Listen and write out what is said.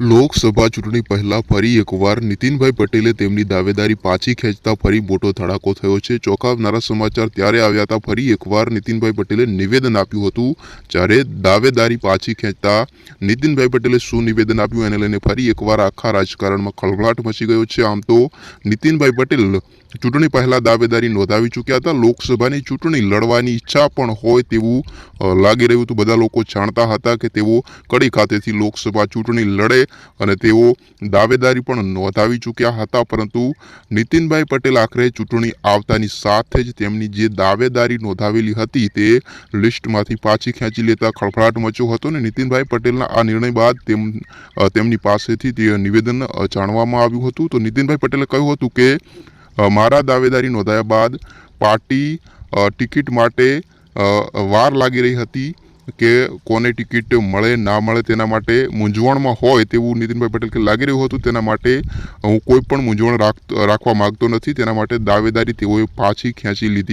લોકસભા ચૂંટણી પહેલા ફરી એકવાર નીતિનભાઈ પટેલે તેમની દાવેદારી પાછી ખેંચતા ફરી મોટો ધડાકો થયો છે. ચોંકાવનારા સમાચાર ત્યારે આવ્યા હતા, ફરી એકવાર નીતિનભાઈ પટેલે નિવેદન આપ્યું હતું. જ્યારે દાવેદારી પાછી ખેંચતા નીતિનભાઈ પટેલે શું નિવેદન આપ્યું એને લઈને ફરી એકવાર આખા રાજકારણમાં ખળભળાટ મચી ગયો છે. આમ તો નીતિનભાઈ પટેલ ચૂંટણી પહેલાં દાવેદારી નોંધાવી ચૂક્યા હતા. લોકસભાની ચૂંટણી લડવાની ઈચ્છા પણ હોય તેવું લાગી રહ્યું હતું. બધા લોકો જાણતા હતા કે તેઓ કડી ખાતેથી લોકસભા ચૂંટણી લડે અને તેઓ દાવેદારી પણ નોંધાવી ચૂક્યા હતા, પરંતુ નીતિનભાઈ પટેલ આખરે ચૂંટણી આવતાની સાથે જ તેમની જે દાવેદારી નોંધાવેલી હતી તે લિસ્ટમાંથી પાછી ખેંચી લેતા ખળભળાટ મચ્યો હતો અને નીતિનભાઈ પટેલના આ નિર્ણય બાદ તેમ તેમની પાસેથી તે નિવેદન જાણવામાં આવ્યું હતું. તો નીતિનભાઈ પટેલે કહ્યું હતું કે મારા દાવેદારી નોંધાયા બાદ પાર્ટી ટિકિટ માટે વાર લાગી રહી હતી. કે કોને ટિકિટ મળે, ના મળે તેના માટે મૂંઝવણમાં હોય તેવું નીતિનભાઈ પટેલ કે લાગી રહ્યું હતું તેના માટે હું કોઈ પણ મૂંઝવણ રાખ, રાખવા માંગતો નથી. તેના માટે દાવેદારી તેઓએ પાછી ખેંચી લીધી.